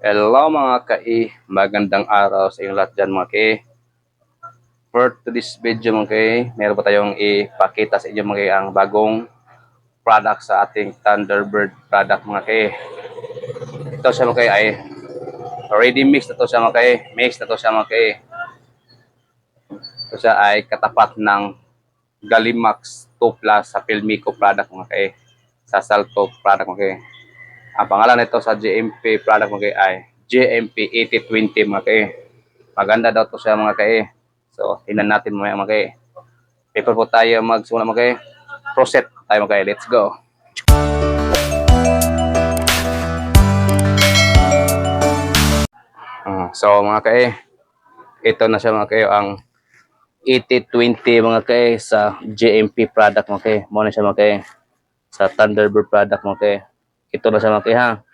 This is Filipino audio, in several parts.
Hello mga kai, magandang araw sa inyong lahat dyan mga kai. For today's video mga kai, meron pa tayong ipakita sa inyo mga kai ang bagong product sa ating Thunderbird product mga kai. Ito siya mga kai ay ready mix na to siya mga kai, mix na to siya mga kai. Ito siya ay katapat ng Galimax 2 Plus sa Filmico product mga kai. Sa Salto product mga kai. Ang pangalan nito sa GMP product mga kay ay GMP 8020 mga kay. Maganda daw to siya mga kay. So, tingnan natin mamaya mga kay. Paper po tayo magsimula mga kay. Proceed tayo mga kay. Let's go. Ah, so mga kay, ito na siya mga kay ang 8020 mga kay sa GMP product mga kay. Mo na siya mga kay sa Thunderbird product mga kay. Ito na sa mga kay ha.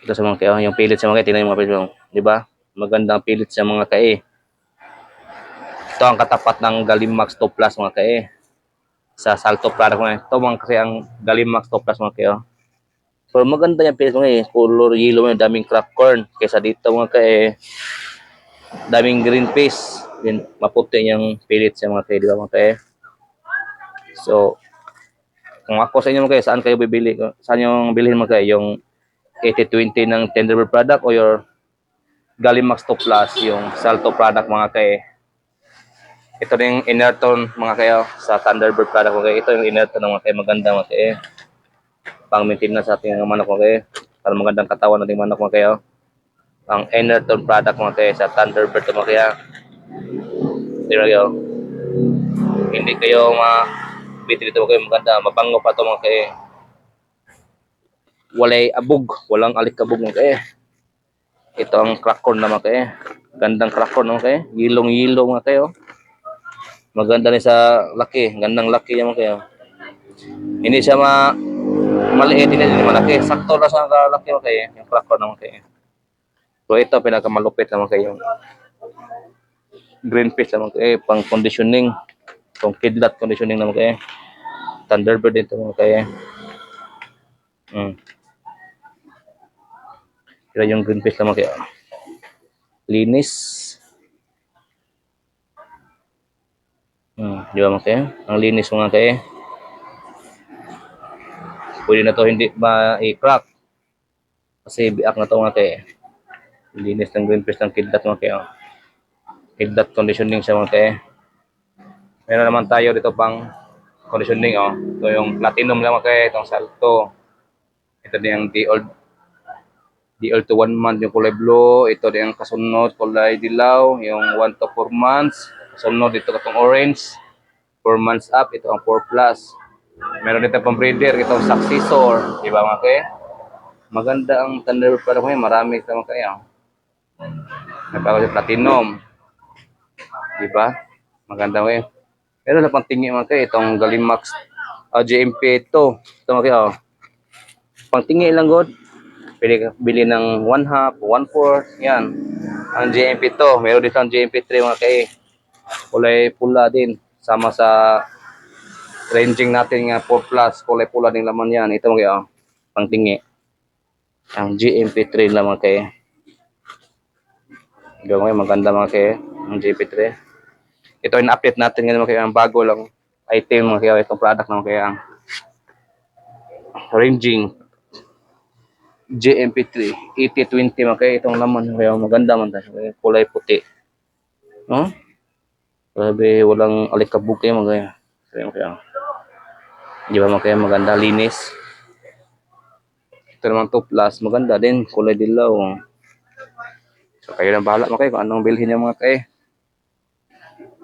Ito sa mga kay, oh, yung pilit sa mga kay, tingnan yung mga pilit mo. Di ba? Magandang pilit sa mga kay. Ito ang katapat ng Galimax 2 Plus mga kay. Sa Salto product mga Ito mga kasi ang Galimax 2 Plus mga kay. Oh. So maganda yung pilit mga kay. Color yellow yung daming crack corn. Kaysa dito mga kay, daming green face. Din maputi yung pilit sa mga kay, di ba mga kay? So, kung ako sa inyo mga kay, saan kayo bibili? Saan yung bilhin mga kay? Yung 8020 ng Tenderbird product o your Galimax 2 Plus, yung Salto product mga kay. Ito rin yung inner tone mga kayo sa Thunderbird product mga kay. Ito yung ng mga kay. Maganda mga kay. Pang maintenance sa ating manok mga kay. Para magandang katawan nating manok mga kayo. Ang inner tone product mga kay sa Thunderbird mga kaya. Hindi kayo. Hindi kayo ma Bitri dito kayo maganda. Mabango pa to mga kay. Walay abog. Walang alikabog mga kay. Ito ang crack corn na mga kay. Gandang crack corn mga kay. Yilong-yilong mga kayo. Maganda ni sa laki. Gandang laki yan mga kayo. Hindi siya ma maliit, hindi siya malaki. Sakto na sa laki mga kay. Yung crack corn na mga kay. So ito pinakamalupit na mga kayo. Green fish na mga kay. Pang conditioning itong kidlat conditioning naman kayo. Thunderbird dito naman kayo. Hmm. Kira yung green fish naman kayo. Linis. Hmm, di ba mga kayo? Ang linis mga kayo. Pwede na to hindi ma-crack. Kasi biak na to mga kayo. Linis ng green fish ng kidlat mga kayo. Kidlat conditioning siya mga kayo. Meron naman tayo dito pang conditioning oh. Ito yung platinum lang kay itong salto. Ito din yung DL DL to 1 month yung kulay blue. Ito din yung kasunod kulay dilaw, yung 1 to 4 months. Kasunod dito katong orange. 4 months up, ito ang 4 plus. Meron dito pang breeder, itong successor. Di ba mga kay? Maganda ang Thunderbird para mo marami ito mga kaya. Nagpapagod platinum. Di ba? Maganda mo yun. Pero na pang tingi mga kayo, itong Galimax uh, GMP ito. Ito mga kayo. Pang tingi lang god. Ka bili ng 1 half, 1 fourth. Yan. Ang GMP ito. Meron dito ang GMP 3 mga kayo. Kulay pula din. Sama sa ranging natin nga 4 plus. Kulay pula din laman yan. Ito mga kayo. Pang tingi. Ang GMP 3 lang mga kayo. Gawin maganda mga kayo. Ang GMP 3 ito yung update natin ngayon mga kaya ang bago lang item mga kaya itong product naman kaya ang ranging JMP3 8020 mga kaya itong laman kaya maganda man tayo kulay puti. No? Grabe walang alikabog kayo mga kaya kaya kaya di ba mga kaya maganda linis. Ito naman 2 plus maganda din kulay dilaw. So kayo na bahala mga kaya kung anong bilhin niya mga kaya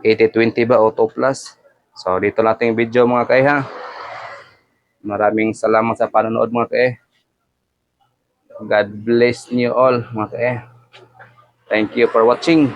8020 ba auto plus? So dito natin yung video mga kay ha? Maraming salamat sa panonood mga kay God bless you all mga kay thank you for watching